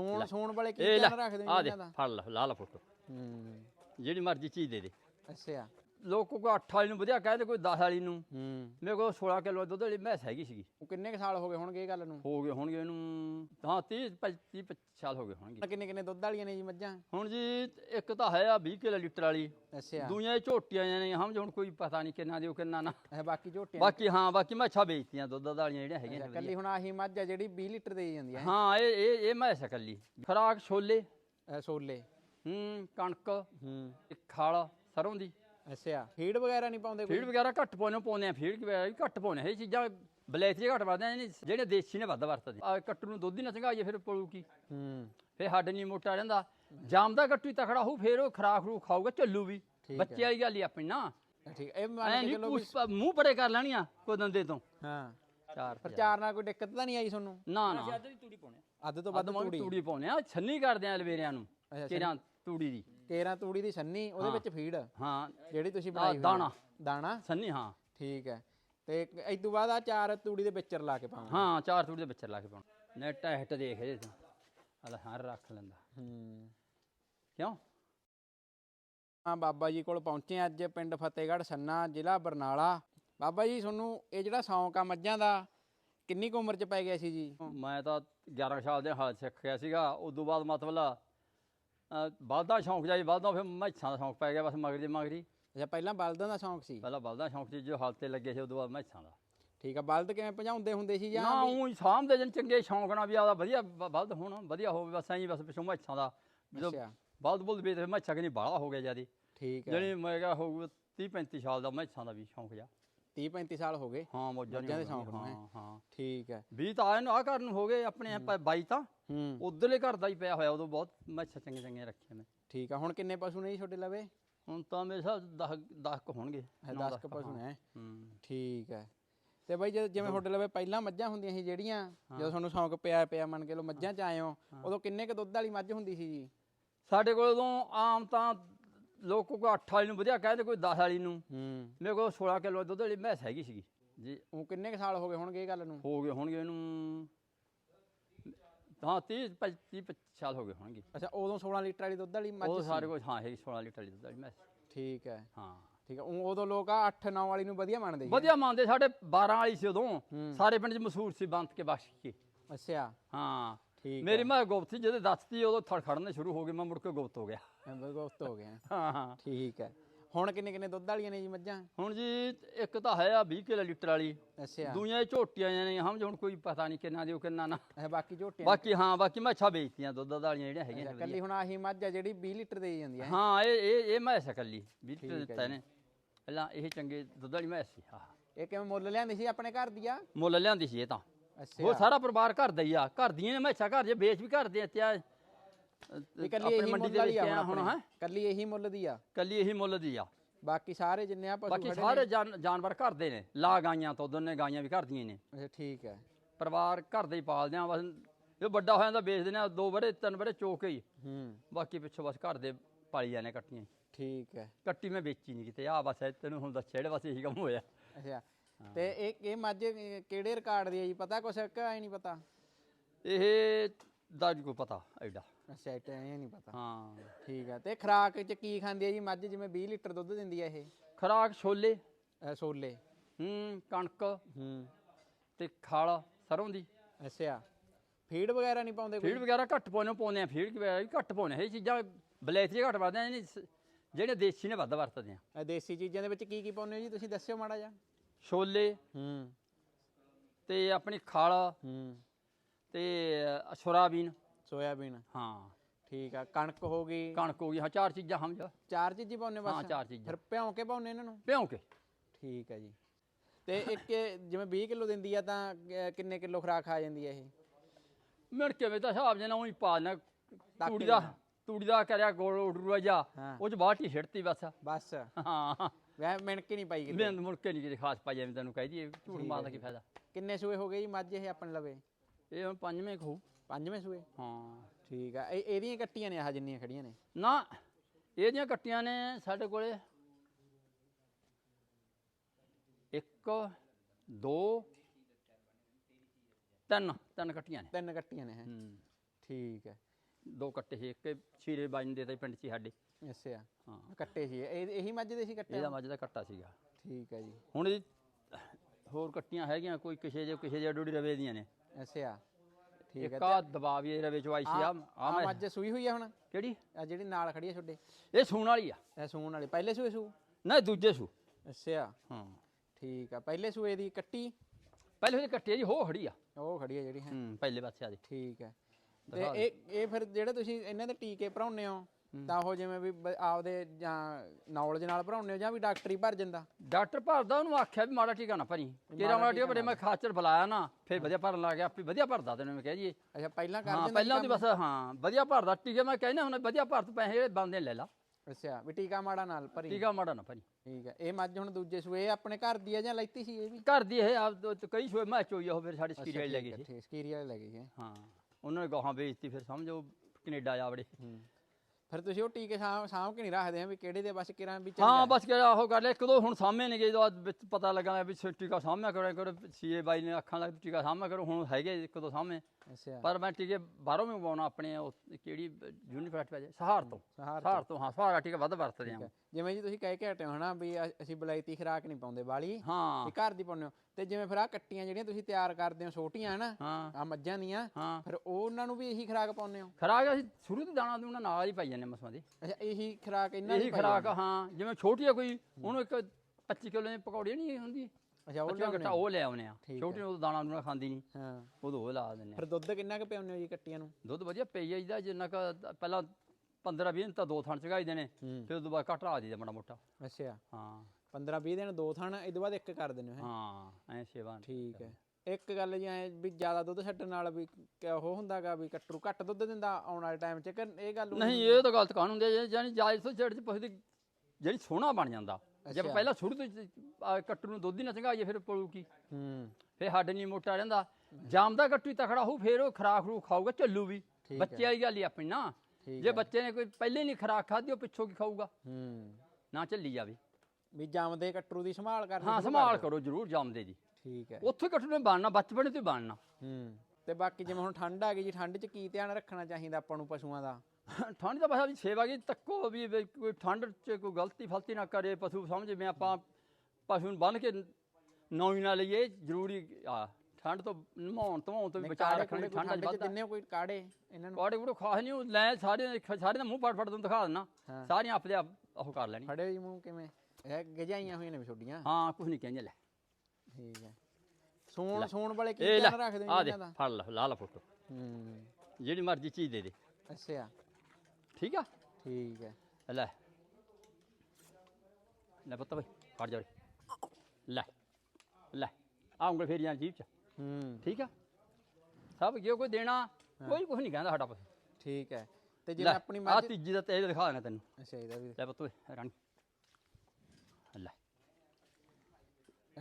ਸੂਣ ਸੂਣ ਵਾਲੇ ਕੀ ਧਿਆਨ ਰੱਖਦੇ ਆ ਦੇ ਇਹਨਾਂ ਦਾ? ਫੜ ਲਾ ਲਾ ਲਾ ਫੋਟੋ। ਹੂੰ। ਜਿਹੜੀ ਮਰਜ਼ੀ ਚੀਜ਼ ਦੇ ਦੇ। ਅੱਛਾ। ਲੋਕ ਕੋਈ 8 ਵਾਲੀ ਨੂੰ ਵਧੀਆ ਕਹਿੰਦੇ ਕੋਈ 10 ਵਾਲੀ ਨੂੰ। ਹੂੰ। ਮੇਰੇ ਕੋਲ 16 ਕਿਲੋ ਦੁੱਧ ਵਾਲੀ ਮੈਸ ਹੈਗੀ ਸੀਗੀ। ਉਹ ਕਿੰਨੇ ਕੁ ਸਾਲ ਹੋ ਗਏ ਹੋਣਗੇ ਇਹ ਗੱਲ ਨੂੰ? ਹੋ ਗਏ ਹੋਣਗੇ ਇਹਨੂੰ ਹਾਂ 30 25 25 ਸਾਲ ਹੋ ਗਏ ਹੋਣਗੇ। ਕਿੰਨੇ ਕਿੰਨੇ ਦੁੱਧ ਵਾਲੀਆਂ ਨੇ ਜੀ ਮੱਝਾਂ? ਹੁਣ ਜੀ ਇੱਕ ਤਾਂ ਹੈ ਆ 20 ਕਿਲੋ ਲੀਟਰ ਵਾਲੀ। ਅੱਛਾ। ਦੂਈਆਂ ਇਹ ਝੋਟੀਆਂ ਨੇ ਹਮ ਹੁਣ ਕੋਈ ਪਤਾ ਨਹੀਂ ਕਿੰਨਾ ਦਿਓ ਕਿੰਨਾ ਨਾ। ਅੱਛਾ ਬਾਕੀ ਝੋਟੀਆਂ ਬਾਕੀ ਹਾਂ ਬਾਕੀ ਮੈਛਾ ਵੇਚਤੀਆਂ ਦੁੱਧ ਵਾਲੀਆਂ ਜਿਹੜੀਆਂ ਹੈਗੀਆਂ ਨੇ ਕੱਲੀ ਹੁਣ ਆਹੀ ਮੱਝ ਆ ਜਿਹੜੀ 20 ਲੀਟਰ ਦੇ ਜਾਂਦੀ ਹੈ ਹਾਂ ਇਹ ਇਹ ਇਹ ਮੈਸ ਕੱਲੀ ਖਰਾਕ ਛੋਲੇ। ਸੋਲੇ ਹੂੰ ਕਣਕ। ਹੂੰ। ਇੱਕ ਖਲ ਸਰੋਂ ਦੀ। ਅੱਛਾ ਫੀਡ ਵਗੈਰਾ ਨਹੀਂ ਪਾਉਂਦੇ ਕੋਈ? ਫੀਡ ਵਗੈਰਾ ਘੱਟ ਪਾਉਣੇ ਪਾਉਂਦੇ ਆ ਫੀਡ ਵਗੈਰਾ ਵੀ ਘੱਟ ਪਾਉਣੇ ਇਹ ਚੀਜ਼ਾਂ ਬਲੈਥੀ ਘੱਟ ਵਰਤਦੇ ਆ ਜਿਹੜੇ ਦੇਸੀ ਨੇ ਵੱਧ ਵਰਤਦੇ। ਆ ਕੱਟੂ ਨੂੰ ਦੁੱਧ ਹੀ ਨਾ ਚੰਗਾਈਏ ਫਿਰ ਪਲੂ ਕੀ? ਹੂੰ। ਫਿਰ ਹੱਡ ਨਹੀਂ ਮੋਟਾ ਰਹਿੰਦਾ। ਜਾਮਦਾ ਕੱਟੂ ਹੀ ਤਕੜਾ ਹੋ ਫਿਰ ਉਹ ਖਰਾਕ ਰੂ ਖਾਊਗਾ ਚੱਲੂ ਵੀ। ਬੱਚੇ ਵਾਲੀ ਗੱਲ ਹੀ ਆਪਣੀ ਨਾ। ਠੀਕ ਇਹ ਮੰਨ ਕੇ ਚਲੋ ਮੂੰਹ ਪਰੇ ਕਰ ਲੈਣੀਆਂ ਕੋਈ ਦੰਦੇ ਤੋਂ। ਹਾਂ। ਚਾਰ ਪਰ ਚਾਰ। ਨਾਲ ਕੋਈ ਦਿੱਕਤ ਤਾਂ ਨਹੀਂ ਆਈ ਤੁਹਾਨੂੰ? ਨਾ ਨਾ। ਅੱਧ ਦੀ ਤੂੜੀ ਪਾਉਣੇ ਅੱਧ ਤੋਂ ਵੱਧ ਤੂੜੀ। ਤੂੜੀ ਪਾਉਣੇ ਆ। ਛੰਨੀ ਕਰਦੇ ਆ ਅਲਵੇਰਿਆਂ ਨੂੰ। ਅੱਛਾ, ਕਿਰਾਂ ਤੂੜੀ ਦੀ। ਕੇਰਾਂ ਤੂੜੀ ਦੀ ਸੰਨੀ ਉਹਦੇ ਵਿੱਚ ਫੀਡ। ਹਾਂ। ਜਿਹੜੀ ਤੁਸੀਂ ਬਣਾਈ ਹੋਈ। ਦਾਣਾ। ਦਾਣਾ? ਛੰਨੀ ਹਾਂ। ਠੀਕ ਹੈ। ਤੇ ਇਸ ਤੋਂ ਬਾਅਦ ਆ ਚਾਰ ਤੂੜੀ ਦੇ ਵਿੱਚ ਰਲਾ ਕੇ ਪਾਵਾਂਗੇ ਹਾਂ ਚਾਰ ਤੂੜੀ ਦੇ ਬੱਚੇ ਲਾ ਕੇ ਪਾਉਣਾ। ਨੈਟ ਹਿੱਟ ਦੇਖ ਇਹਦੇ ਤੋਂ। ਅਲ ਹਰ ਰੱਖ ਲੈਂਦਾ। ਹੂੰ। ਕਿਉਂ? ਹਾਂ ਬਾਬਾ ਜੀ ਕੋਲ ਪਹੁੰਚੇ ਅੱਜ ਪਿੰਡ ਫਤਿਹਗੜ੍ਹ ਸੰਨਾ ਜ਼ਿਲ੍ਹਾ ਬਰਨਾਲਾ। ਬਾਬਾ ਜੀ ਤੁਹਾਨੂੰ ਇਹ ਜਿਹੜਾ ਸ਼ੌਂਕ ਆ ਮੱਝਾਂ ਦਾ ਕਿੰਨੀ ਕੁ ਉਮਰ ਚ ਪੈ ਗਿਆ ਸੀ ਜੀ? ਮੈਂ ਤਾਂ 11 ਸਾਲ ਦੇ ਹਾਲ ਸਿੱਖ ਗਿਆ ਸੀਗਾ। ਉਸ ਤੋਂ ਬਾਅਦ ਮਤਲਬ ਬਲਦਾ ਸ਼ੌਂਕ ਜਾਈ ਬਲਦਾ ਫਿਰ ਮੈਛਾਂ ਦਾ ਸ਼ੌਂਕ ਪੈ ਗਿਆ ਬਸ ਮਗਰੀ ਮਗਰੀ। ਅੱਛਾ ਪਹਿਲਾਂ ਬਲਦਾਂ ਦਾ ਸ਼ੌਂਕ ਸੀ? ਪਹਿਲਾਂ ਬਲਦਾ ਸ਼ੌਂਕ ਸੀ ਜੋ ਹਾਲ ਤੇ ਲੱਗੇ ਸੀ ਉਸ ਤੋਂ ਬਾਅਦ ਮੈਛਾਂ ਦਾ। ਠੀਕ ਆ ਬਲਦ ਕਿਵੇਂ ਭਜਾਉਂਦੇ ਹੁੰਦੇ ਸੀ ਜਾਂ ਨਾ ਉਹ ਸਾਹਮਣੇ ਜਨ ਚੰਗੇ ਸ਼ੌਂਕ ਨਾਲ ਵੀ ਆਦਾ ਵਧੀਆ ਬਲਦ ਹੋਣ ਵਧੀਆ ਹੋਵੇ ਬਸ ਐਂ ਬਸ ਪਿਛੋਂ ਮੈਛਾਂ ਦਾ। ਜਦੋਂ ਬਲਦ ਬੁਲਦ ਵੇਚ ਮੈਛਾਂ ਕਿ ਨਹੀਂ ਬਾਹਲਾ ਹੋ ਗਿਆ ਜਿਆਦੀ। ਠੀਕ ਹੈ ਜਣੀ ਮੈਂ ਕਿਹਾ ਹੋਊ 30 35 ਸਾਲ ਦਾ ਮੈਛਾਂ ਦਾ ਵੀ ਸ਼ੌਂਕ ਜਾ 30 35 ਸਾਲ ਹੋ ਗਏ। ਹਾਂ ਮੌਜਾਂ ਦੇ ਸ਼ੌਂਕ ਨੂੰ। ਹੈਂ। ਹਾਂ। ਹਾਂ ਠੀਕ ਹੈ। 20 ਤਾਂ ਆਏ ਨੂੰ ਆ ਕਰਨ ਹੋ ਗਏ ਆਪਣੇ ਆਪਾਂ 22 ਤਾਂ। ਹੂੰ। ਉਧਰਲੇ ਘਰ ਦਾ ਹੀ ਪਿਆ ਹੋਇਆ ਉਦੋਂ ਬਹੁਤ ਮੈਛਾਂ ਚੰਗੇ ਚੰਗੇ ਰੱਖੇ ਮੈਂ ਠੀਕ ਆ ਹੁਣ ਕਿੰਨੇ ਪਸ਼ੂ ਨੇ ਜੀ ਛੋਟੇ ਲਵੇ? ਹੁਣ ਤਾਂ ਮੇਰੇ ਹਿਸਾਬ 10 10 ਕ ਹੋਣਗੇ 10 ਕ ਪਸ਼ੂ ਨੇ। ਹੂੰ। ਠੀਕ ਹੈ। ਤੇ ਬਾਈ ਜਦ ਜਿਵੇਂ ਤੁਹਾਡੇ ਲਵੇ ਪਹਿਲਾਂ ਮੱਝਾਂ ਹੁੰਦੀਆਂ ਸੀ ਜਿਹੜੀਆਂ ਜਦੋਂ ਤੁਹਾਨੂੰ ਸ਼ੌਂਕ ਪਿਆ ਪਿਆ ਮੰਨ ਕੇ ਲੋ ਮੱਝਾਂ ਚ ਆਏ ਹੋ। ਉਦੋਂ ਕਿੰਨੇ ਕ ਦੁੱਧ ਵਾਲੀ ਮੱਝ ਹੁੰਦੀ ਸੀ ਜੀ? ਸਾਡੇ ਕੋਲ ਉਦੋਂ ਆਮ ਤਾਂ ਲੋਕ ਕੋਈ 8 ਵਾਲੀ ਨੂੰ ਵਧੀਆ ਕਹਿੰਦੇ ਕੋਈ 10 ਵਾਲੀ ਨੂੰ। ਹੂੰ। ਮੇਰੇ ਕੋਲ 16 ਕਿਲੋ ਦੁੱਧ ਵਾਲੀ ਮੈਸ ਹੈਗੀ ਸੀਗੀ। ਜੀ ਉਹ ਕਿੰਨੇ ਕ ਸਾਲ ਹੋ ਗਏ ਹੋਣਗੇ ਇਹ ਗੱਲ ਨੂੰ? ਹੋ ਗਏ ਹੋਣਗੇ ਇਹਨੂੰ ਹਾਂ 30 25 25 ਸਾਲ ਹੋ ਗਏ ਹੋਣਗੇ। ਅੱਛਾ ਉਦੋਂ 16 ਲੀਟਰ ਵਾਲੀ ਦੁੱਧ ਵਾਲੀ ਮੱਝ ਉਹ ਸਾਰੇ ਕੋਲ ਹਾਂ ਹੈਗੀ 16 ਲੀਟਰ ਵਾਲੀ ਦੁੱਧ ਵਾਲੀ ਮੈਸ। ਠੀਕ ਹੈ। ਹਾਂ। ਠੀਕ ਹੈ ਉਹ- ਉਦੋਂ ਲੋਕ ਆ 8 9 ਵਾਲੀ ਨੂੰ ਵਧੀਆ ਮੰਨਦੇ ਸੀ। ਵਧੀਆ ਮੰਨਦੇ ਸਾਡੇ 12 ਵਾਲੀ ਸੀ ਉਦੋਂ। ਸਾਰੇ ਪਿੰਡ 'ਚ ਮਸ਼ਹੂਰ ਸੀ ਬੰਤ ਕੇ ਬਖਸ਼ ਕੇ। ਅੱਛਾ। ਹਾਂ। ਠੀਕ ਮੇਰੀ ਮਾਂ ਗੁਪਤ ਸੀ ਜਦੋਂ ਦੱਸਤੀ ਉਦੋਂ ਥੜ ਖੜਨੇ ਸ਼ੁਰੂ ਹੋ ਗਏ ਮੈਂ ਮੁੜ ਕੇ ਗੁਪਤ ਹੋ ਗਿਆ। ਬਗੋਫਤ ਹੋ ਗਿਆ। ਹਾਂ ਹਾਂ। ਠੀਕ ਹੈ ਹੁਣ ਕਿੰਨੇ ਕਿੰਨੇ ਦੁੱਧ ਵਾਲੀਆਂ ਨੇ ਜੀ ਮੱਝਾਂ? ਹੁਣ ਜੀ ਇੱਕ ਤਾਂ ਹੈ ਆ 20 ਕਿਲੋ ਲੀਟਰ ਵਾਲੀ। ਅੱਛਾ। ਦੂਈਆਂ ਝੋਟੀਆਂ ਨੇ ਹਮ ਹੁਣ ਕੋਈ ਪਤਾ ਨਹੀਂ ਕਿੰਨਾ ਦਿਓ ਕਿੰਨਾ ਨਾ। ਇਹ ਬਾਕੀ ਝੋਟੀਆਂ ਬਾਕੀ ਹਾਂ ਬਾਕੀ ਮੈਛਾ ਵੇਚਤੀਆਂ ਦੁੱਧ ਵਾਲੀਆਂ ਜਿਹੜੀਆਂ ਹੈਗੀਆਂ ਨੇ ਕੱਲੀ ਹੁਣ ਆਹੀ ਮੱਝ ਆ ਜਿਹੜੀ 20 ਲੀਟਰ ਦੇ ਜਾਂਦੀ ਹੈ ਹਾਂ ਇਹ ਇਹ ਇਹ ਮੈਸ ਕੱਲੀ 20 ਕਿਲੋ ਦਿੱਤਾ ਨੇ ਪਹਿਲਾਂ ਇਹ ਚੰਗੇ ਦੁੱਧ ਵਾਲੀ ਮੈਸ ਸੀ ਹਾਂ। ਇਹ ਕਿਵੇਂ ਮੁੱਲ ਲਿਆਂਦੀ ਸੀ ਆਪਣੇ ਘਰ ਦੀ ਆ? ਮੁੱਲ ਲਿਆਂਦੀ ਸੀ ਇਹ ਤਾਂ। ਅੱਛਾ। ਉਹ ਸਾਰਾ ਪਰਿਵਾਰ ਘਰ ਦਾ ਹੀ ਆ। ਘਰ ਦੀਆਂ ਨੇ ਮੈਛਾ ਘਰ ਜੇ ਵੇਚ ਵੀ ਘਰ ਦੇ ਤੇ ਆ। ਵੀ ਕੱਲੀ ਇਹੀ ਮੰਡੀ ਮੁੱਲ ਦੇ ਵਾਲੀ ਆ ਹੁਣ ਹੁਣ ਹੈ? ਕੱਲੀ ਇਹੀ ਮੁੱਲ ਦੀ ਆ। ਕੱਲੀ ਇਹੀ ਮੁੱਲ ਦੀ ਆ। ਬਾਕੀ ਸਾਰੇ ਜਿੰਨੇ ਆ ਪਸ਼ੂ ਬਾਕੀ ਖੜੇ ਸਾਰੇ ਜਾਨ- ਜਾਨਵਰ ਘਰ ਦੇ ਨੇ। ਲਾ ਗਾਈਆਂ ਤੋਂ ਦੋਨੇ ਗਾਈਆਂ ਵੀ ਘਰ ਦੀਆਂ ਨੇ। ਅੱਛਾ ਠੀਕ ਹੈ ਪਰਿਵਾਰ ਘਰ ਦੇ ਹੀ ਪਾਲਦੇ ਆ। ਬਸ ਇਹ ਵੱਡਾ ਹੋ ਜਾਂਦਾ ਵੇਚ ਦਿੰਦੇ ਆ ਦੋ ਬੜੇ ਤਿੰਨ ਬੜੇ ਚੋਕ ਹੀ। ਹੂੰ। ਬਾਕੀ ਪਿੱਛੋਂ ਬਸ ਘਰ ਦੇ ਪਾਲੀ ਜਾਂਦੇ ਕੱਟੀਆਂ ਹੀ। ਠੀਕ ਹੈ ਕੱਟੀ ਮੈਂ ਵੇਚੀ ਨਹੀਂ ਕਿਤੇ। ਆ ਬਸ ਇਹ ਤੈਨੂੰ ਹੁਣ ਦੱਸਿਆ ਜਿਹੜੇ ਬਸ ਇਹੀ ਕੰਮ ਹੋਇਆ। ਅੱਛਾ। ਤੇ ਇਹ ਇਹ ਮੱਝ ਕਿਹੜੇ ਰਿਕਾਰਡ ਦੀ ਹੈ ਜੀ? ਪਤਾ ਕੁਛ ਕਿ ਐ ਨਹੀਂ ਪਤਾ? ਇਹ ਦਾ ਨੀ ਕੋਈ ਪਤਾ ਐਡਾ। ਅੱਛਾ ਇਹ ਇਹ ਨਹੀਂ ਪਤਾ। ਹਾਂ। ਠੀਕ ਹੈ ਤੇ ਖਰਾਕ ਚ ਕੀ ਖਾਂਦੀ ਹੈ ਜੀ ਮੱਝ? ਜਿਵੇਂ 20 ਲੀਟਰ ਦੁੱਧ ਦਿੰਦੀ ਹੈ ਇਹ। ਖਰਾਕ ਛੋਲੇ। ਅਹ, ਸੋਲੇ ਹੂੰ ਕਣਕ। ਹੂੰ। ਤੇ ਖਲ ਸਰੋਂ ਦੀ। ਅੱਛਾ। ਫੀਡ ਵਗੈਰਾ ਨਹੀਂ ਪਾਉਂਦੇ ਕੋਈ? ਫੀਡ ਵਗੈਰਾ ਘੱਟ ਪਾਉਣੇ ਪਾਉਂਦੇ ਆ ਫੀਡ ਵਗੈਰਾ ਵੀ ਘੱਟ ਪਾਉਣੇ ਇਹ ਚੀਜ਼ਾਂ ਬਲੈਥੀ ਘੱਟ ਵਰਤਦੇ ਆ ਜਿਹੜੇ ਦੇਸੀ ਨੇ ਵੱਧ ਵਰਤਦੇ ਆ। ਇਹ ਦੇਸੀ ਚੀਜ਼ਾਂ ਦੇ ਵਿੱਚ ਕੀ ਕੀ ਪਾਉਂਦੇ ਹੋ ਜੀ? ਤੁਸੀਂ ਦੱਸਿਓ ਮਾੜਾ ਜਿਹਾ। ਛੋਲੇ। ਹੂੰ। ਤੇ ਆਪਣੀ ਖਲ। ਹੂੰ। ਤੇ ਸੋਇਆਬੀਨ। ਸੋਇਆਬੀਨ। ਹਾਂ। ਠੀਕ ਆ ਕਣਕ ਹੋ ਗਈ। ਕਣਕ ਹੋ ਗਈ। ਹਾਂ ਚਾਰ ਚੀਜ਼ਾਂ ਹਮਝ ਚਾਰ ਚੀਜ਼ਾਂ ਪਾਉਂਦੇ ਬਸ? ਹਾਂ, ਚਾਰ ਚੀਜ਼ਾਂ। ਫਿਰ ਭਿਉਂ ਕੇ ਪਾਉਂਦੇ ਇਹਨਾਂ ਨੂੰ? ਭਿਉਂ ਕੇ। ਠੀਕ ਹੈ ਜੀ। ਤੇ ਇੱਕ ਜਿਵੇਂ 20 ਕਿਲੋ ਦਿੰਦੀ ਆ ਤਾਂ ਕਿੰਨੇ ਕਿਲੋ ਖਰਾਕ ਖਾ ਜਾਂਦੀ ਹੈ ਇਹ? ਮਿਣ ਕੇ ਵੇ ਤਾਂ ਹਿਸਾਬ ਜਨਾ ਉਹੀ ਪਾ ਦੇਣਾ ਤੂੜੀ ਦਾ। ਤੂੜੀ ਦਾ ਕਰਿਆ ਗੋਲ ਉਡਰੂਆ ਜਾ। ਹਾਂ। ਉਹ ਚ ਬਾਟੀ ਛਿੜਤੀ ਬਸ। ਬਸ। ਹਾਂ। ਵੈ ਮਿਣ ਕੇ ਨਹੀਂ ਪਾਈ ਗਈ ਮੈਂ ਮੁੜ ਕੇ ਨਹੀਂ ਕਿਤੇ ਖਾਸ ਪਾਈ ਜਿਵੇਂ ਤੈਨੂੰ ਕਹਿ ਦਈਏ ਝੂਠ ਮਾਰਨ ਦਾ ਕੀ ਫਾਇਦਾ? ਕਿੰਨੇ ਸੂਏ ਹੋ ਗਏ ਜੀ ਮੱਝ ਇਹ ਆਪਣੇ ਲਵੇ? ਇਹ ਹੁਣ ਪੰਜਵੇਂ ਖੂ ਪੰਜਵੇਂ ਸੂਏ? ਹਾਂ। ਠੀਕ ਆ। ਇਹ ਇਹਦੀਆਂ ਕੱਟੀਆਂ ਨੇ ਆਹ ਜਿੰਨੀਆਂ ਖੜੀਆਂ ਨੇ? ਨਾ ਇਹਦੀਆਂ ਕੱਟੀਆਂ ਨੇ ਸਾਡੇ ਕੋਲੇ ਇੱਕ ਦੋ ਤਿੰਨ। ਤਿੰਨ ਕੱਟੀਆਂ ਨੇ। ਤਿੰਨ ਕੱਟੀਆਂ ਨੇ ਹੈ। ਹੂੰ। ਠੀਕ ਹੈ। ਦੋ ਕੱਟੇ ਸੀ ਇੱਕ ਛੀਰੇ ਬਾਜਨ ਦੇ ਤੇ ਪਿੰਡ 'ਚ ਹੀ ਸਾਡੇ। ਅੱਛਾ। ਹਾਂ। ਕੱਟੇ ਸੀ। ਇਹ ਇਹੀ ਮੱਝ ਦੇ ਸੀ ਕੱਟੇ ਇਹਦਾ ਮੱਝ ਦਾ ਕੱਟਾ ਸੀਗਾ। ਠੀਕ ਹੈ ਜੀ। ਹੁਣ ਇਹ ਹੋਰ ਕੱਟੀਆਂ ਹੈਗੀਆਂ ਕੋਈ ਕਿਸੇ ਜੇ ਕਿਸੇ ਜੇ ਡੋੜੀ ਰਵੇ ਦੀਆਂ ਨੇ। ਅੱਛਾ। ਠੀਕ ਹੈ। ਇੱਕ ਆ ਦਬਾ ਵੀ ਰਵੇ ਚੋਂ ਆਈ ਸੀ ਆ ਆ ਆ ਮੱਝ ਸੂਈ ਹੋਈ ਆ ਹੁਣ? ਕਿਹੜੀ? ਆ ਜਿਹੜੀ ਨਾਲ ਖੜੀ ਆ ਛੋਡੇ ਇਹ ਸੂਣ ਵਾਲੀ ਆ। ਇਹ ਸੂਣ ਵਾਲੀ। ਪਹਿਲੇ ਸੂਏ ਸੂ? ਨਾ ਦੂਜੇ ਸੂ। ਅੱਛਾ। ਹਾਂ। ਠੀਕ ਆ। ਪਹਿਲੇ ਸੂਏ ਦੀ ਕੱਟੀ? ਪਹਿਲੇ ਉਹਦੇ ਕੱਟੇ ਜੀ ਹੋ ਖੜੀ ਆ। ਉਹ ਖੜੀ ਆ ਜਿਹੜੀ ਹੈ। ਹੂੰ ਪਹਿਲੇ ਪਾਸੇ ਆ ਦੀ ਠੀਕ ਹੈ। ਤੇ ਇਹ ਇਹ ਫਿਰ ਜਿਹੜੇ ਤੁਸੀਂ ਇਹਨਾਂ ਦੇ ਟੀਕੇ ਭਰਾਉਂਦੇ ਹੋ ਤਾਂ ਉਹ ਜਿਵੇਂ ਵੀ ਬ- ਆਪਦੇ ਜਾਂ ਨੌਲੇਜ ਨਾਲ ਭਰਾਉਂਦੇ ਹੋ ਜਾਂ ਵੀ ਡਾਕਟਰੀ ਭਰ ਜਾਂਦਾ? ਡਾਕਟਰ ਭਰਦਾ ਉਹਨੂੰ ਆਖਿਆ ਵੀ ਮਾੜਾ ਟੀਕਾ ਨਾ ਭਰੀ। ਤੇਰਾ ਮਾੜਾ ਟੀਕਾ ਭਰੇ ਮੈਂ ਖਾਚਰ ਬੁਲਾਇਆ ਨਾ ਫਿਰ ਵਧੀਆ ਭਰਨ ਲੱਗ ਗਿਆ ਆਪੇ ਵਧੀਆ ਭਰਦਾ ਤੈਨੂੰ ਮੈਂ ਕਹਿ ਜੀ। ਅੱਛਾ ਪਹਿਲਾਂ ਕਰ ਹਾਂ ਦਿੰਦਾ ਪਹਿਲਾਂ ਉਹਦੀ ਬਸ ਹਾਂ ਵਧੀਆ ਭਰਦਾ ਟੀਕੇ ਮੈਂ ਕਹਿੰਦਾ ਹੁਣ ਵਧੀਆ ਭਰਤ ਪੈਸੇ ਜਿਹੜੇ ਬੰਦੇ ਲੈ ਲਾ। ਅੱਛਾ ਵੀ ਟੀਕਾ ਮਾੜਾ ਨਾਲ ਭਰੀ। ਟੀਕਾ ਮਾੜਾ ਨਾ ਭਰੀ। ਠੀਕ ਹੈ ਇਹ ਮੱਝ ਹੁਣ ਦੂਜੇ ਸੂਏ ਇਹ ਆਪਣੇ ਘਰ ਦੀ ਆ ਜਾਂ ਲੈਤੀ ਸੀ ਇਹ ਵੀ? ਘਰ ਦੀ ਇਹ ਆਪ ਤੋਂ- ਕਈ ਸ਼ੋਏ ਮੈਂ ਚੋਈ ਉਹ ਫਿਰ ਸਾਡੇ ਸਕੀਰੀ ਲੈ ਗਏ ਸੀ। ਠੀਕ ਸਕੀਰੀ ਵਾਲੇ ਲੈ ਹੈ। ਹਾਂ। ਉਹਨਾਂ ਨੇ ਗਾਹਾਂ ਵੇਚਤੀ ਫਿਰ ਸਮਝੋ ਕੈਨੇਡਾ ਜਾ ਵੜੇ। ਹੂੰ। ਫਿਰ ਤੁਸੀਂ ਉਹ ਟੀਕੇ ਸਾਂਭ ਸਾਂਭ ਕੇ ਨਹੀਂ ਰੱਖਦੇ ਆ ਵੀ ਕਿਹੜੇ ਦੇ ਬਸ ਕਿਰਾਂ ਵੀ ਚੱਲ ਹਾਂ ਬਸ ਕਿ ਉਹ ਗੱਲ ਇੱਕ ਦੋ ਹੁਣ ਸਾਹਮਣੇ ਨੇ ਗਏ ਜਦੋਂ ਵਿੱਚ ਪਤਾ ਲੱਗਾ ਵੀ ਟੀਕਾ ਸਾਹਮਣੇ ਕਰੋ ਕਰੋ ਸੀਏ ਬਾਈ ਨੇ ਅੱਖਾਂ ਲੱਗ ਟੀਕਾ ਸਾਹਮਣੇ ਕਰੋ ਹੁਣ ਹੈਗੇ ਇੱਕ ਦੋ ਸਾਹਮਣੇ ਅੱਛਾ। ਪਰ ਮੈਂ ਟੀਕੇ ਬਾਹਰੋਂ ਵੀ ਮੰਗਵਾਉਣਾ ਆਪਣੇ ਉਹ ਕਿਹੜੀ ਯੂਨੀਵਰਸਿਟੀ ਵਿੱਚ ਸਹਾਰ ਤੋਂ। ਸਹਾਰ ਤੋਂ। ਹਾਂ ਸਹਾਰਾ ਟੀਕਾ ਵੱਧ ਵਰਤਦੇ ਆ ਜਿਵੇਂ ਜੀ ਤੁਸੀਂ ਕਹਿ ਕੇ ਹਟੇ ਹੋ ਹਨਾ ਵੀ ਅਸੀਂ ਬਲਾਈਤੀ ਖਰਾਕ ਨਹੀਂ ਪਾਉਂਦੇ ਬਾਲੀ ਹਾਂ। ਘਰ ਦੀ ਪਾਉਂਦੇ ਹੋ। ਤੇ ਜਿਵੇਂ ਫਿਰ ਆ ਕੱਟੀਆਂ ਜਿਹੜੀਆਂ ਤੁਸੀਂ ਤਿਆਰ ਕਰਦੇ ਹੋ ਛੋਟੀਆਂ ਹਨਾ ਆ ਮੱਝਾਂ ਦੀਆਂ ਫਿਰ ਉਹ ਉਹਨਾਂ ਨੂੰ ਵੀ ਇਹੀ ਖਰਾਕ ਪਾਉਂਦੇ ਹੋ? ਖਰਾਕ ਅਸੀਂ ਸ਼ੁਰੂ ਤੋਂ ਦਾਣਾ ਦੂਣਾ ਨਾਲ ਹੀ ਪਾਈ ਜਾਂਦੇ ਮਸਵਾਂ ਦੀ। ਅੱਛਾ ਇਹੀ ਖਰਾਕ ਇਹਨਾਂ ਦੀ ਇਹੀ ਖਰਾਕ ਹਾਂ? ਜਿਵੇਂ ਛੋਟੀ ਆ ਕੋਈ ਉਹਨੂੰ ਇੱਕ 25 ਕਿਲੋ ਦੀ ਪਕੌੜੀ ਨਹੀਂ ਹੁੰਦੀ। ਅੱਛਾ ਉਹ ਬੱਚਾ ਲਿਆਉਂਦੇ ਗੱਟਾ ਉਹ ਲੈ ਆਉਨੇ ਆ। ਠੀਕ ਛੋਟੀ ਉਹ ਦਾਣਾ ਦੂਣਾ ਖਾਂਦੀ ਨਹੀਂ ਹਾਂ। ਉਦੋਂ ਉਹ ਲਾ ਦਿੰਦੇ ਆ। ਫਿਰ ਦੁੱਧ ਕਿੰਨਾ ਕੁ ਪਿਆਉਂਦੇ ਹੋ ਜੀ ਕੱਟੀਆਂ ਨੂੰ? ਦੁੱਧ ਵਧੀਆ ਪਈ ਜਾਈਦਾ ਜਿੰਨਾ ਕ ਪਹਿਲਾਂ 15 20 ਦਿਨ ਤਾਂ ਦੋ ਥਣ ਚਗਾਈ ਦੇਣੇ ਹੂੰ। ਫਿਰ ਉਦੋਂ ਬਾਅਦ ਘਟਾ ਦੀਦਾ ਮਾੜਾ ਮੋਟਾ। ਅੱਛਾ। ਹਾਂ। 15 20 ਦਿਨ ਦੋ ਥਣ ਇਹ ਤੋਂ ਬਾਅਦ ਇੱਕ ਕਰ ਦਿੰਦੇ ਹੋ ਹੈਂ? ਹਾਂ ਐ ਸੇਵਾ ਠੀਕ ਹੈ। ਇੱਕ ਗੱਲ ਜੀ ਐ ਵੀ ਜ਼ਿਆਦਾ ਦੁੱਧ ਛੱਡਣ ਨਾਲ ਵੀ ਕਿਆ ਉਹ ਹੁੰਦਾਗਾ ਵੀ ਕਟਰੂ ਘੱਟ ਦੁੱਧ ਦਿੰਦਾ ਆਉਣ ਵਾਲੇ ਟਾਈਮ 'ਚ ਕਿ ਇਹ ਗੱਲ? ਨਹੀਂ ਇਹ ਤਾਂ ਗਲਤ ਕਾਨੂੰਨ ਦੇ ਜਾਨੀ ਜਾਇਜ਼ ਤੋਂ ਛੇੜ ਚ ਪੁੱਛਦੀ ਜਿਹੜੀ ਸੋਹਣਾ ਬਣ ਜਾਂਦਾ। ਜੇ ਅੱਛਾ। ਪਹਿਲਾਂ ਸ਼ੁਰੂ ਤੋਂ ਹੀ, ਕੱਟੂ ਨੂੰ ਦੁੱਧ ਹੀ ਨਾ ਚੰਗਾਈਏ ਫਿਰ ਪਲੂ ਕੀ? ਹੂੰ। ਫਿਰ ਹੱਡ ਨਹੀਂ ਮੋਟਾ ਰਹਿੰਦਾ। ਜਾਮਦਾ ਕੱਟੂ ਹੀ ਤਕੜਾ ਹੋਊ ਫਿਰ ਉਹ ਖਰਾਕ ਰੂ ਖਾਊਗਾ ਚੱਲੂ ਵੀ। ਠੀਕ ਬੱਚੇ ਵਾਲੀ ਗੱਲ ਹੀ ਆਪਣੀ ਨਾ। ਠੀਕ ਜੇ ਹੈ। ਬੱਚੇ ਨੇ ਕੋਈ ਪਹਿਲੇ ਨਹੀਂ ਖਰਾਕ ਖਾਧੀ ਉਹ ਪਿੱਛੋਂ ਕੀ ਖਾਊਗਾ? ਹੂੰ। ਨਾ ਚੱਲੀ ਜਾਵੇ। ਵੀ ਜੰਮਦੇ ਕਟਰੂ ਦੀ ਸੰਭਾਲ ਕਰਨੀ ਹਾਂ ਸ਼ੁਰੂ ਸੰਭਾਲ ਕਰ ਦਿਓ। ਕਰੋ ਜਰੂਰ ਜਾਮਦੇ ਦੀ ਠੀਕ ਹੈ। ਉੱਥੇ ਕੱਟੂ ਨੇ ਬਣਨਾ ਬਚਪਨ ਤੋਂ ਹੀ ਬਣਨਾ ਹੂੰ। ਤੇ ਬਾਕੀ ਜਿਵੇਂ ਹੁਣ ਠੰਡ ਆ ਗਈ ਜੀ ਠੰਡ 'ਚ ਕੀ ਧਿਆਨ ਰੱਖਣਾ ਚਾਹੀਦਾ ਆਪਾਂ ਨੂੰ ਪਸ਼ੂਆਂ ਦਾ? ਠੰਡ ਦਾ ਬਸ ਵੀ ਸੇਵਾ ਕੀ ਤੱਕੋ ਵੀ ਵੀ ਕੋਈ ਠੰਡ 'ਚ ਕੋਈ ਗਲਤੀ ਫਲਤੀ ਨਾ ਕਰੇ ਪਸ਼ੂ ਸਮਝ ਮੈਂ ਆਪਾਂ ਪਸ਼ੂ ਨੂੰ ਬੰਨ ਕੇ ਨੌਈ ਨਾ ਲਈਏ ਜ਼ਰੂਰੀ ਆ ਠੰਡ ਤੋਂ ਨਹਾਉਣ ਧਵਾਉਣ ਤੋਂ ਵੀ ਬਚਾ ਰੱਖਣਾ ਠੰਡ 'ਚ ਵੱਧਦਾ ਦਿੰਨੇ ਕੋਈ ਕਾੜੇ ਇਹਨਾਂ ਨੂੰ ਕਾੜੇ ਕੂੜੇ ਖਾਸ ਨਹੀਂ ਲੈ ਸਾਰੇ ਸਾਰੇ ਦਾ ਮੂੰਹ ਫੜ ਫੜ ਤੁਹਾਨੂੰ ਦਿਖਾ ਹਾਂ। ਸਾਰੀਆਂ ਆਪਦੇ ਆਪ ਉਹ ਕਰ ਲੈਣੀ। ਫੜੇ ਜੀ ਮੂੰਹ ਕਿਵੇਂ? ਇਹ ਗਜਾਈਆਂ ਹੋਈਆਂ ਨੇ ਵੀ ਛੋਡੀਆਂ। ਹਾਂ ਕੁਝ ਨਹੀਂ ਕਹਿੰਦੇ ਲੈ। ਠੀਕ ਹੈ। ਸੂਣ ਸੂਣ ਵਾਲੇ ਕੀ ਰੱਖਦੇ ਆ ਨੇ ਦੇ ਇਹਨਾਂ ਦਾ? ਫੜ ਲਾ ਲਾ ਲਾ ਫੋਟੋ। ਹੂੰ। ਜਿਹੜੀ ਮਰਜ਼ੀ ਚੀਜ਼ ਦੇ ਦੇ। ਅੱਛਾ। ਠੀਕ ਆ? ਠੀਕ ਹੈ। ਲੈ। ਲੈ ਪੁੱਤ ਬਈ ਫੜ ਜਾ ਉਰੇ। ਲੈ ਲੈ। ਆ ਉਂਗਲ ਫੇਰੀ ਜਾਂ ਜੀਬ ਚ। ਹੂੰ। ਠੀਕ ਆ? ਸਭ ਜੋ ਕੋਈ ਦੇਣਾ? ਕੋਈ ਕੁਝ ਨਹੀਂ ਕਹਿੰਦਾ ਸਾਡਾ ਪੁੱਤ। ਠੀਕ ਹੈ। ਤੇ ਜਿਵੇਂ ਆਪਣੀ ਆ ਮੱਝ ਤੀਜੀ ਦਾ ਤੇਜ ਦਿਖਾ ਦੇਣਾ ਤੈਨੂੰ। ਅੱਛਾ ਇਹਦਾ ਵੀ। ਲੈ ਪੁੱਤ ਓਏ ਰਾਣੀ। ਲੈ।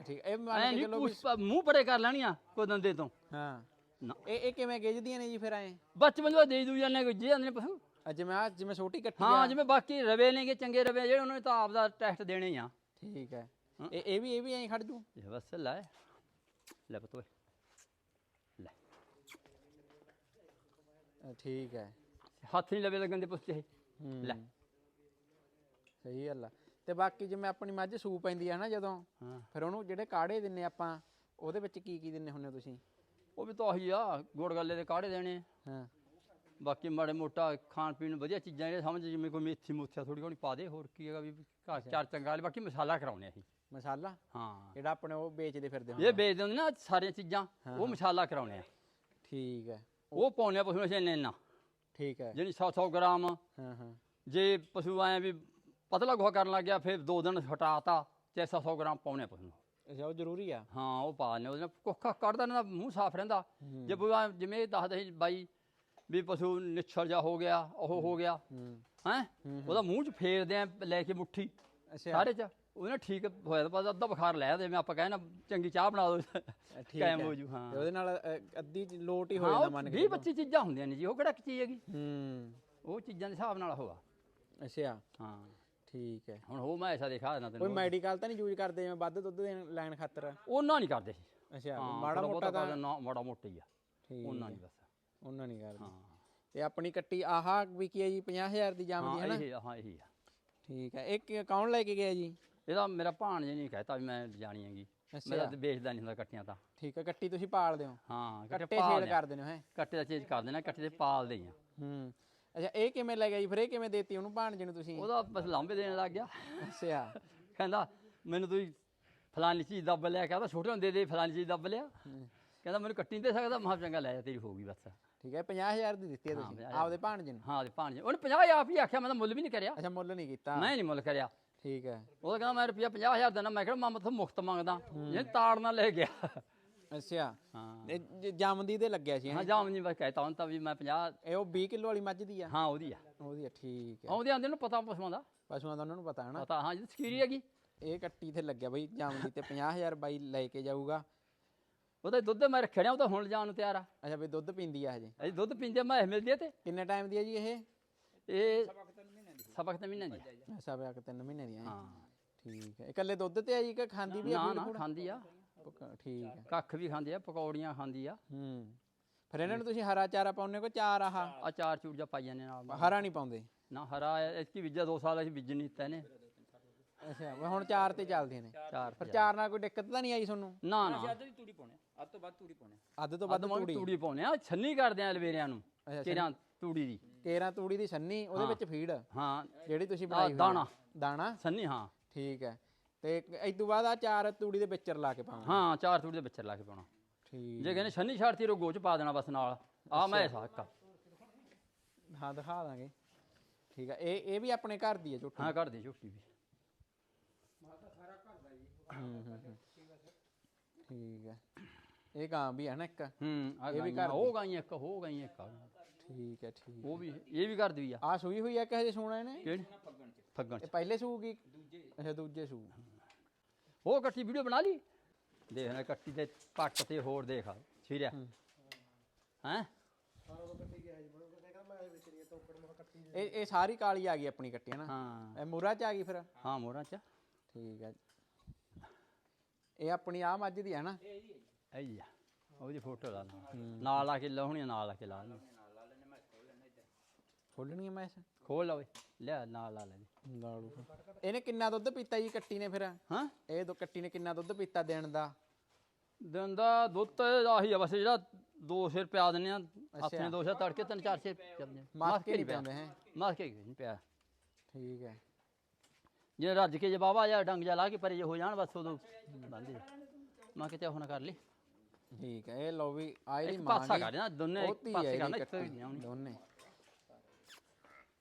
ਠੀਕ ਇਹ ਐ ਮੰਨ ਕੇ ਨਹੀਂ ਚਲੋ ਵੀ ਪੁੱਛ ਮੂੰਹ ਪਰੇ ਕਰ ਲੈਣੀਆਂ ਕੋਈ ਦੰਦੇ ਤੋਂ। ਹਾਂ। ਨਾ। ਇਹ ਇਹ ਕਿਵੇਂ ਗਿੱਜਦੀਆਂ ਨੇ ਜੀ ਫਿਰ ਐ? ਬਚਪਨ ਤੋਂ ਦੇ ਦੂ ਜਾਂਦੇ ਕੋਈ ਜੇ ਜਾਂਦੇ ਨੇ ਪਸ਼ੂ ਅੱਜ ਮੈਂ ਆਹ ਜਿਵੇਂ ਛੋਟੀ ਕੱਟੀ ਹਾਂ ਆ। ਜਿਵੇਂ ਬਾਕੀ ਰਵੇ ਨੇਗੇ ਚੰਗੇ ਰਵੇ ਜਿਹੜੇ ਉਹਨਾਂ ਨੇ ਤਾਂ ਆਪਦਾ ਟੈਸਟ ਦੇਣੇ ਆ। ਠੀਕ ਹੈ। ਇਹ ਇਹ ਵੀ ਇਹ ਵੀ ਐਂ ਖੜ ਜੂ? ਬਸ ਲੈ। ਲੈ ਪੁੱਤ ਓਏ। ਲੈ। ਅ, ਠੀਕ ਹੈ। ਹੱਥ ਨਹੀਂ ਲਵੇ ਲੱਗਣ ਦੇ ਪੁੱਛ ਇਹ। ਹੂੰ। ਲੈ। ਸਹੀ ਗੱਲ ਆ। ਤੇ ਬਾਕੀ ਜਿਵੇਂ ਆਪਣੀ ਮੱਝ ਸੂ ਪੈਂਦੀ ਆ ਨਾ ਜਦੋਂ ਹਾਂ। ਫਿਰ ਉਹਨੂੰ ਜਿਹੜੇ ਕਾੜੇ ਦਿੰਨੇ ਆਪਾਂ ਉਹਦੇ ਵਿੱਚ ਕੀ ਕੀ ਦਿੰਨੇ ਹੁੰਨੇ ਹੋ ਤੁਸੀਂ? ਉਹ ਵੀ ਤਾਂ ਆਹੀ ਆ ਗੁੜ ਗੱਲੇ ਦੇ ਕਾੜੇ ਦੇਣੇ। ਹਾਂ। ਬਾਕੀ ਮਾੜੇ ਮੋਟਾ ਖਾਣ ਪੀਣ ਨੂੰ ਵਧੀਆ ਚੀਜ਼ਾਂ ਜਿਹੜੇ ਸਮਝ ਜਿਵੇਂ ਕੋਈ ਮੇਥੀ ਮੂਥਿਆ ਥੋੜੀ ਘਣੀ ਪਾ ਦੇ ਹੋਰ ਕੀ ਹੈਗਾ ਵੀ ਘਰ ਚਾਰ ਚੰਗਾ ਵਾਲੇ ਬਾਕੀ ਮਸਾਲਾ ਕਰਾਉਣੇ ਅਸੀਂ। ਮਸਾਲਾ? ਹਾਂ। ਜਿਹੜਾ ਆਪਣੇ ਉਹ ਵੇਚਦੇ ਫਿਰਦੇ ਇਹ ਹੁੰਦੇ ਵੇਚਦੇ ਹੁੰਦੇ ਨਾ ਸਾਰੀਆਂ ਚੀਜ਼ਾਂ ਉਹ ਮਸਾਲਾ ਕਰਾਉਣੇ ਆ। ਠੀਕ ਹੈ। ਉਹ ਪਾਉਣੇ ਆ ਪਸ਼ੂ ਨੂੰ ਇੰਨੇ ਇੰਨਾ। ਠੀਕ ਹੈ। ਜਿਹੜੀ 100 100 ਗ੍ਰਾਮ ਹਾਂ ਹਾਂ। ਜੇ ਪਸ਼ੂ ਆਏ ਵੀ ਪਤਲਾ ਗੋਹਾ ਕਰਨ ਲੱਗ ਗਿਆ ਫਿਰ ਦੋ ਦਿਨ ਹਟਾਤਾ ਤੇ 100 100 ਗ੍ਰਾਮ ਪਾਉਣੇ ਆ ਪਸ਼ੂ ਨੂੰ। ਅੱਛਾ ਉਹ ਜ਼ਰੂਰੀ ਆ। ਹਾਂ ਉਹ ਪਾ ਨੇ ਉਹਦੇ ਨਾਲ ਕੁੱਖਾ ਕੱਢਦਾ ਨਾ ਮੂੰਹ ਸਾਫ਼ ਰਹਿੰਦਾ। ਜੇ ਜਿਵੇਂ ਇਹ ਦੱਸਦੇ ਸੀ ਬਾਈ ਵੀ ਪਸ਼ੂ ਨਿਛੜ ਜਾ ਹੋ ਗਿਆ ਉਹ ਹੋ ਗਿਆ। ਹੂੰ? ਉਹਦਾ ਮੂੰਹ ਚ ਫੇਰਦੇ ਆ ਲੈ ਕੇ ਮੁੱਠੀ। ਸਾਰੇ ਚ। ਉਹਨੇ ਠੀਕ ਹੋਇਆ ਤਾਂ ਪਤਾ ਅੱਧਾ ਬੁਖਾਰ ਲੈ ਜਿਵੇਂ ਆਪਾਂ ਕਹਿੰਦੇ ਚੰਗੀ ਚਾਹ ਬਣਾ ਦੋ। ਠੀਕ ਕਾਇਮ ਹੈ। ਜੂ ਹਾਂ। ਉਹਦੇ ਨਾਲ ਅੱਧੀ ਲੋਟ ਹੀ ਹੋ ਜਾਂਦਾ ਮੰਨ ਕੇ 20 25 ਚੀਜ਼ਾਂ ਹੁੰਦੀਆਂ ਨੇ ਜੀ ਉਹ ਕਿਹੜਾ ਚੀਜ਼ ਹੈਗੀ? ਹੂੰ। ਉਹ ਚੀਜ਼ਾਂ ਦੇ ਹਿਸਾਬ ਨਾਲ ਹੋਗਾ ਅੱਛਾ। ਹਾਂ। ਠੀਕ ਹੈ। ਹੁਣ ਉਹ ਮੈਂ ਐਸਾ ਦਿਖਾ ਦੇਣਾ ਕੋਈ ਤੈਨੂੰ ਮੈਡੀਕਲ ਤਾਂ ਨਹੀਂ ਯੂਜ਼ ਕਰਦੇ ਜਿਵੇਂ ਵੱਧ ਦੁੱਧ ਦੇਣ ਲੈਣ ਖਾਤਰ? ਉਹਨਾਂ ਨਹੀਂ ਕਰਦੇ। ਅੱਛਾ ਮਾੜਾ ਮੋਟਾ ਤਾਂ ਨਾ ਮਾੜਾ ਮੋਟਾ ਹੀ ਆ। ਠੀਕ ਉਹਨਾਂ। ਨਹੀਂ ਬਸ। ਉਹਨਾਂ ਨਹੀਂ ਕਰਦੇ ਹਾਂ। ਤੇ ਆਪਣੀ ਕੱਟੀ ਆਹ ਵਿਕੀ ਹੈ ਜੀ 50000 ਦੀ ਜਾਮਦੀ ਹੈ ਹਾਂ ਨਾ? ਇਹ ਹਾਂ ਇਹੀ ਆ। ਠੀਕ ਹੈ ਇਹ ਕਿ- ਕੌਣ ਲੈ ਕੇ ਗਿਆ ਜੀ? ਇਹਦਾ ਮੇਰਾ ਭਾਣਜੇ ਨਹੀਂ ਕਹਤਾ ਵੀ ਮੈਂ ਜਾਣੀ ਹੈਗੀ। ਅੱਛਾ। ਮੇਰਾ ਤੇ ਵੇਚਦਾ ਨਹੀਂ ਹੁੰਦਾ ਕੱਟੀਆਂ ਤਾਂ। ਠੀਕ ਹੈ ਕੱਟੀ ਤੁਸੀਂ ਪਾਲਦੇ ਹੋ ਹਾਂ ਕੱਟੇ ਕੱਟੇ ਪਾਲ ਸੇਲ ਕਰ ਦਿੰਦੇ ਹੋ ਹੈ? ਕੱਟੇ ਦਾ ਚੇਂਜ ਕਰ ਦੇਣਾ ਕੱਟੇ ਦੇ ਪਾਲਦੇ ਆ। ਹੂੰ। ਅੱਛਾ ਇਹ ਕਿਵੇਂ ਲੈ ਗਿਆ ਜੀ? ਫਿਰ ਇਹ ਕਿਵੇਂ ਦੇਤੀ ਉਹਨੂੰ ਭਾਣਜੇ ਨੂੰ ਤੁਸੀਂ? ਉਹਦਾ ਬਸ ਲਾਂਬੇ ਦੇਣ ਲੱਗ ਗਿਆ। ਅੱਛਾ। ਕਹਿੰਦਾ ਮੈਨੂੰ ਤੁਸੀਂ ਫਲਾਨੀ ਚੀਜ਼ ਦੱਬ ਲਿਆ ਕਹਿੰਦਾ ਛੋਟੇ ਹੁੰਦੇ ਦੇ ਫਲਾਨੀ ਚੀਜ਼ ਦੱਬ ਲਿਆ ਕਹਿੰਦਾ ਮੈਨੂੰ ਕੱਟੀ ਨਹੀਂ ਦੇ ਸਕਦਾ? ਮਹਾ ਚੰਗਾ ਲੈ ਜਾ ਤੇਰੀ ਹੋਊਗੀ ਬਸ। ਠੀਕ ਹੈ 50000 ਦੀ ਦਿੱਤੀ ਹੈ ਹਾਂ, ਤੁਸੀਂ 50,000 ਆਪਦੇ ਭਾਣਜੇ ਨੂੰ? ਹਾਂ ਤੇ ਭਾਣਜੇ। ਉਹਨੇ 50 ਆਪ ਹੀ ਆਖਿਆ ਮੈਂ ਤਾਂ ਮੁੱਲ ਵੀ ਨਹੀਂ ਕਰਿਆ। ਅੱਛਾ ਮੁੱਲ ਨਹੀਂ ਕੀਤਾ। ਮੈਂ ਨਹੀਂ ਮੁੱਲ ਕਰਿਆ। ਠੀਕ ਹੈ। ਉਹ ਕਹਿੰਦਾ ਮੈਂ ਰੁਪਿਆ 50000 ਦੇਣਾ ਮੈਂ ਕਿਹਾ ਮੈਂ ਮਥੋਂ ਮੁਫਤ ਮੰਗਦਾ। ਜੇ ਤਾੜ ਨਾਲ ਲੈ ਗਿਆ। ਅੱਛਾ। ਹਾਂ। ਇਹ ਜ- ਜੰਮਦੀ ਤੇ ਲੱਗਿਆ ਸੀ ਹੈਂ? ਹਾਂ ਜਾਮ ਬਸ ਕਹਿਤਾ ਹੁਣ ਤਾਂ ਵੀ ਮੈਂ 50 ਇਹ ਉਹ 20 ਕਿਲੋ ਵਾਲੀ ਮੱਝ ਦੀ ਆ? ਹਾਂ ਉਹਦੀ ਆ। ਉਹਦੀ ਆ ਠੀਕ ਹੈ। ਆਉਂਦੇ ਆਂਦੇ ਨੂੰ ਪਤਾ ਪਸ਼ੂਆਂ ਦਾ? ਪਸ਼ੂਆਂ ਦਾ ਉਹਨਾਂ ਨੂੰ ਪਤਾ ਹੈ ਨਾ ਪਤਾ ਹਾਂ ਜੀ ਸਕੀਰੀ ਹੈਗੀ। ਇਹ ਕੱਟੀ ਤੇ ਲੱਗਿਆ ਬਈ ਜੰਮਦੀ ਤੇ 50000 ਬਾਈ ਲੈ ਕੇ ਜਾਊਗਾ। ਉਹਦਾ ਦੁੱਧ ਮੈਂ ਰੱਖਿਆ ਨਾ ਉਹ ਤਾਂ ਹੁਣ ਜਾਣ ਨੂੰ ਤਿਆਰ ਆ। ਅੱਛਾ ਬਈ ਦੁੱਧ ਪੀਂਦੀ ਆ ਹਜੇ? ਅਸੀਂ ਦੁੱਧ ਪੀਂਦੇ ਮੈਂ ਮਿਲਦੀ ਆ ਤੇ। ਕਿੰਨੇ ਟਾਈਮ ਦੀ ਹੈ ਜੀ ਇਹ? ਇਹ ਸਬਕ ਤਾਂ ਮਹੀਨਾ ਦੀ। ਅੱਛਾ ਵੇ ਕਿ 3 ਮਹੀਨੇ ਦੀ ਹੈ ਹਾਂ। ਠੀਕ ਹੈ ਇਕੱਲੇ ਦੁੱਧ ਤੇ ਆ ਜੀ ਕਿ ਖਾਂਦੀ ਵੀ ਆ ਨਾ ਫੀਡ ਨਾ ਫੂਡ? ਖਾਂਦੀ ਆ। ਪੱਕਾ, ਠੀਕ ਹੈ ਕੱਖ ਵੀ ਖਾਂਦੀ ਆ ਪਕੌੜੀਆਂ ਖਾਂਦੀ ਆ। ਹੂੰ। ਫਿਰ ਇਹਨਾਂ ਨੂੰ ਤੁਸੀਂ ਹਰਾ ਚਾਰਾ ਪਾਉਂਦੇ ਕੋ ਚਾਰ ਆਹ? ਆ ਚਾਰ ਚੂਰ ਜਾ ਪਾਈ ਜਾਂਦੇ ਨਾਲ। ਹਰਾ ਨਹੀਂ ਪਾਉਂਦੇ? ਨਾ ਹਰਾ ਇਸਕੀ ਬੀਜਾ 2 ਸਾਲ ਅਸੀਂ ਬੀਜ ਨਹੀਂ ਦਿੱਤਾ ਇਹਨੇ। ਅੱਛਾ ਹੁਣ ਚਾਰ ਤੇ ਚੱਲਦੇ ਨੇ। ਚਾਰ ਫਿਰ ਚਾਰ ਨਾਲ ਕੋਈ ਦਿੱਕਤ ਤਾਂ ਨਹੀਂ ਆਈ ਤੁਹਾਨੂੰ? ਨਾ ਨਾ। ਅੱਧ ਦੀ ਤੂੜੀ ਪਾਉਣੇ ਅੱਧ ਤੋਂ ਵੱਧ ਤੂੜੀ ਪਾਉਣੇ ਅੱਧ ਤੋਂ ਵੱਧ ਤੂੜੀ। ਤੂੜੀ ਪਾਉਨੇ ਆ। ਛੰਨੀ ਕਰਦੇ ਆ ਅਲਵੇਰਿਆਂ ਨੂੰ ਅੱਛਾ, ਕਿਰਾਂ ਤੂੜੀ ਦੀ। ਕੇਰਾਂ ਤੂੜੀ ਦੀ ਸੰਨੀ ਉਹਦੇ ਵਿੱਚ ਫੀਡ? ਹਾਂ। ਜਿਹੜੀ ਤੁਸੀਂ ਬਣਾਈ ਹੋਈ ਆ। ਦਾਣਾ। ਦਾਣਾ? ਛੰਨੀ ਹਾਂ। ਠੀਕ ਹੈ। ਤੇ ਇਸ ਤੋਂ ਬਾਅਦ ਆ ਚਾਰ ਤੂੜੀ ਦੇ ਵਿੱਚ ਰਲਾ ਕੇ ਪਾਉਣਾ। ਹਾਂ ਚਾਰ ਤੂੜੀ ਦੇ ਵਿੱਚ ਲਾ ਕੇ ਪਾਉਣਾ। ਠੀਕ। ਜੇ ਕਹਿੰਦੇ ਛੰਨੀ ਛਾੜਤੀ ਰੋ ਗੋਚ ਪਾ ਦੇਣਾ ਬਸ ਨਾਲ। ਆ ਮੈਂ ਸਾਕਾ ਹਾਂ ਦਿਖਾ ਦਾਂਗੇ। ਠੀਕ ਹੈ। ਇਹ ਇਹ ਵੀ ਆਪਣੇ ਘਰ ਦੀ ਹੈ ਝੋਟੀ? ਹਾਂ ਕੱਢ ਦੇ ਝੋਟੀ ਵੀ। ਠੀਕ ਹੈ। ਇਹ ਗਾਂ ਵੀ ਹੈ ਨਾ ਇੱਕ? ਹੂੰ ਆ ਇਹ ਵੀ ਘਰ ਉਹ ਗਾਈਆਂ ਇੱਕ ਹੋ ਗਾਈਆਂ ਇੱਕ ਆ। ਠੀਕ ਹੈ ਠੀਕ ਉਹ ਵੀ ਇਹ ਵੀ ਕਰ ਦੀ ਆ। ਆ ਸੂਈ ਹੋਈ ਹੈ ਕਿ ਹਜੇ ਸੂਣਾ ਇਹਨੇ? ਕਿਹੜੀ? ਫੱਗਣ ਇਹ ਚ ਪਹਿਲੇ ਸੂਗੀ ਅੱਛਾ ਦੂਜੇ ਸੂ। ਉਹ ਕੱਟੀ ਵੀਡੀਓ ਬਣਾ ਲਈ? ਦੇਖ ਲੈ ਕੱਟੀ ਤੇ ਪੱਟ ਤੇ ਹੋਰ ਦੇਖ ਛਿਰਿਆ ਹੈ। ਇਹ ਇਹ ਸਾਰੀ ਕਾਲੀ ਆ ਗਈ ਆਪਣੀ ਕੱਟੀ ਹੈ ਨਾ? ਹਾਂ। ਇਹ ਮੁਰਾ ਚ ਆ ਗਈ ਫਿਰ? ਹਾਂ ਮੋਰਾਂ ਚ। ਠੀਕ ਹੈ। ਇਹ ਆਪਣੀ ਆ ਮੱਝ ਦੀ ਹੈ ਨਾ। ਜੀ ਆ ਉਹਦੀ ਫੋਟੋ ਲਾ ਨਾਲ ਨਾਲ ਆ ਕੇ ਲਾਉਣੀ ਨਾਲ ਆ ਕੇ ਲਾ ਲਈ ਖੋਲਣੀ ਮੈਂ ਇਸ ਖੋਲ ਲਾ ਓਏ ਲੈ ਨਾਲ ਲਾ ਲੈ ਜੀ ਲਾੜੂ ਇਹਨੇ ਕਿੰਨਾ ਦੁੱਧ ਪੀਤਾ ਜੀ ਕੱਟੀ ਨੇ ਫਿਰ? ਹਾਂ? ਇਹ ਦੋ ਕੱਟੀ ਨੇ ਕਿੰਨਾ ਦੁੱਧ ਪੀਤਾ ਦਿਨ ਦਾ? ਦਿਨ ਦਾ ਦੁੱਧ ਆਹੀ ਆ ਬਸ ਜਿਹੜਾ 200 ਰੁਪਿਆ ਦਿੰਨੇ ਆ ਆਪਣੇ 200 ਤੜਕੇ ਤਿੰਨ 400 ਚੱਲਦੇ ਮਾਸ ਕੇ ਨਹੀਂ ਪਾਉਂਦੇ ਹੈ? ਮਾਸ ਕੇ ਨਹੀਂ ਪਿਆ? ਠੀਕ ਹੈ। ਜੇ ਰੱਜ ਕੇ ਜੇ ਬਾਬਾ ਜਾਂ ਡੰਗ ਜਾ ਲਾ ਕੇ ਪਰੇ ਜੇ ਹੋ ਜਾਣ ਬਸ ਉਦੋਂ ਬੰਦੇ ਮੈਂ ਕਿਤੇ ਹੁਣ ਕਰ ਲਈ। ਠੀਕ ਹੈ ਇਹ ਲੋ ਵੀ ਆ ਇਹਦੀ ਇੱਕ ਮਾਂ ਪਾਸਾ। ਕਰ ਦੇਣਾ ਦੋਨੇ ਇੱਕ ਧੀ ਹੈ ਪਾਸੇ ਕਰਨਾ ਕੱਟੀ, ਨਹੀਂ ਆਉਣੀ ਦੋਨੇ।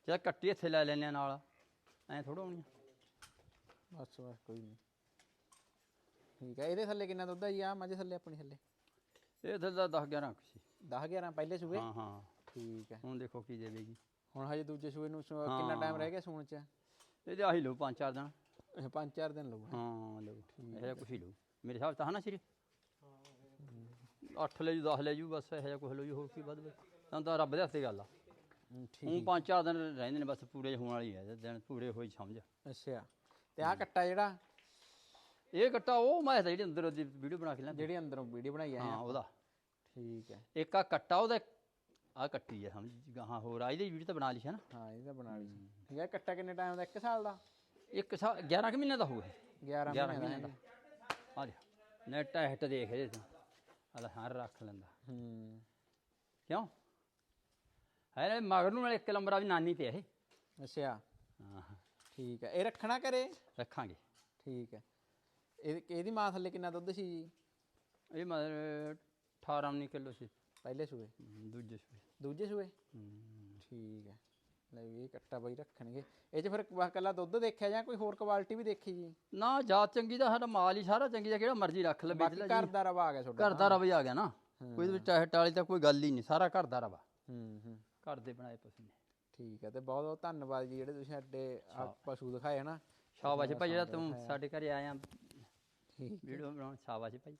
ਜੇ ਕੱਟੀ ਇੱਥੇ ਲੈ ਲੈਣੇ ਨਾਲ ਐ ਥੋੜਾ ਆਉਣੀ ਬਸ ਬਸ ਕੋਈ ਨਹੀਂ ਠੀਕ ਹੈ ਇਹਦੇ ਥੱਲੇ ਕਿੰਨਾ ਦੁੱਧ ਹੈ ਜੀ? ਆ ਮੱਝ ਥੱਲੇ ਆਪਣੀ ਥੱਲੇ। ਇਹ ਤਾਂ 10 11 ਸੀ 10 11 ਪਹਿਲੇ ਸੂਏ? ਹਾਂ ਹਾਂ। ਠੀਕ ਹੈ। ਹੁਣ ਦੇਖੋ ਕੀ ਦੇਵੇਗੀ। ਹੁਣ ਹਜੇ ਦੂਜੇ ਸੂਏ ਨੂੰ ਸੂ- ਕਿੰਨਾ ਟਾਈਮ ਰਹਿ ਗਿਆ ਸੂਣ ਚ? ਇਹਦੇ ਆਹੀ ਲਓ ਪੰਜ ਚਾਰ ਦਿਨ। ਅੱਛਾ, ਪੰਜ ਚਾਰ ਦਿਨ ਲਊ ਹਾਂ। ਲਓ ਇਹ ਜਿਹਾ ਕੁਛ ਹੀ ਲਓ ਮੇਰੇ ਹਿਸਾਬ ਤਾਂ ਹਨਾ ਸ਼੍ਰੀ। 8 ਲੈ ਜੂ 10 ਲੈ ਜੂ ਬਸ ਇਹ ਜਿਹਾ ਕੁਛ ਲਓ ਜੀ ਹੋਰ ਕੀ ਵੱਧ ਤਾਂ ਤਾਂ ਰੱਬ ਦੇ ਹੱਥੇ ਗੱਲ ਆ। ਹੂੰ, ਹੁਣ ਠੀਕ ਪੰਜ ਚਾਰ ਦਿਨ ਰਹਿੰਦੇ ਨੇ ਬਸ ਪੂਰੇ ਹੋਣ ਵਾਲੀ ਹੈ। ਦਿਨ ਪੂਰੇ ਹੋਈ ਸਮਝ। ਅੱਛਾ ਤੇ ਆ ਕੱਟਾ ਜਿਹੜਾ? ਇਹ ਕੱਟਾ ਉਹ ਮੈਂ ਤਾਂ ਜਿਹੜੀ ਅੰਦਰ ਉਹਦੀ ਵੀਡੀਓ ਬਣਾ ਕੇ ਲਿਆ ਜਿਹੜੀ ਅੰਦਰੋਂ ਵੀਡੀਓ ਬਣਾਈ ਆ। ਹਾਂ ਉਹਦਾ। ਠੀਕ ਹੈ। ਇੱਕ ਆ ਕੱਟਾ ਉਹਦਾ ਆ ਕੱਟੀ ਆ ਸਮਝ ਗਾਹਾਂ ਹੋਰ ਆ ਇਹਦੀ ਵੀਡੀਓ ਤਾਂ ਬਣਾ ਲਈ ਸੀ ਨਾ। ਹਾਂ ਇਹ ਤਾਂ ਬਣਾ ਲਈ ਸੀ। ਠੀਕ ਹੈ ਕੱਟਾ ਕਿੰਨੇ ਟਾਈਮ ਦਾ? 1 ਸਾਲ ਦਾ? ਇੱਕ ਸਾ 11 ਕੁ ਮਹੀਨੇ ਦਾ ਹੋਊਗਾ 11 11 ਮਹੀਨੇ ਦਾ। ਆ ਦੇ ਨੈਟ ਹੈਟ ਦੇਖ ਇਹਦੇ ਤੋਂ। ਅਲਾ ਹਾਂ ਰੱਖ ਲੈਂਦਾ। ਹੂੰ। ਕਿਉਂ? ਹੈ ਨਾ ਮਗਰ ਨੂੰ ਨਾਲ ਇੱਕ ਲੰਬਰਾ ਵੀ ਨਾਨੀ ਤੇ ਇਹ। ਅੱਛਾ। ਹਾਂ। ਠੀਕ ਹੈ ਇਹ ਰੱਖਣਾ ਕਰੇ ਰੱਖਾਂਗੇ। ਠੀਕ ਹੈ ਇਹ ਇਹਦੀ ਮਾਂ ਥੱਲੇ ਕਿੰਨਾ ਦੁੱਧ ਸੀ ਜੀ? ਇਹ ਮਤਲਬ 18 19 ਕਿਲੋ ਸੀ। ਪਹਿਲੇ ਸੂਏ? ਦੂਜੇ ਸੂਏ। ਦੂਜੇ ਸੂਏ? ਠੀਕ ਹੈ। ਲੈ ਵੀ ਇਹ ਕੱਟਾ ਬਾਈ ਰੱਖਣਗੇ। ਇਹ ਚ ਫਿਰ ਕੱਲਾ ਦੁੱਧ ਦੇਖਿਆ ਜਾਂ ਕੋਈ ਹੋਰ ਕੁਆਲਿਟੀ ਵੀ ਦੇਖੀ ਜੀ? ਨਾ ਜਾਤ ਚੰਗੀ ਦਾ ਸਾਡਾ ਮਾਲ ਹੀ ਸਾਰਾ ਚੰਗੀ ਦਾ ਕਿਹੜਾ ਮਰਜ਼ੀ ਰੱਖ ਲੈ ਵੇਚ ਬਾਕੀ ਲੈ ਘਰ ਦਾ ਰਵਾ ਆ ਗਿਆ ਤੁਹਾਡਾ ਘਰ ਦਾ ਰਵ ਹੀ ਆ ਗਿਆ ਨਾ। ਕੋਈ ਵਿੱਚ ਟਹਿਟ ਵਾਲੀ ਤਾਂ ਕੋਈ ਗੱਲ ਹੀ ਨਹੀਂ ਸਾਰਾ ਘਰ ਦਾ ਰਵਾ। ਹੂੰ ਹੂੰ। ਘਰ ਦੇ ਬਣਾਏ ਪਸ਼ੂ ਨੇ। ਠੀਕ ਹੈ ਤੇ ਬਹੁਤ ਬਹੁਤ ਧੰਨਵਾਦ ਜੀ ਜਿਹੜੇ ਤੁਸੀਂ ਸਾਡੇ ਪਸ਼ੂ ਦਿਖਾਏ ਹਨਾ। ਸ਼ਾਬਾਸ਼ ਭਾਈ ਜਿਹੜਾ ਤੂੰ ਸਾਡੇ ਘਰੇ ਆਇਆ। ਠੀਕ ਵੀਡੀਓ ਬਣਾਉਣ ਸ਼ਾਬਾਸ਼ ਭਾਈ।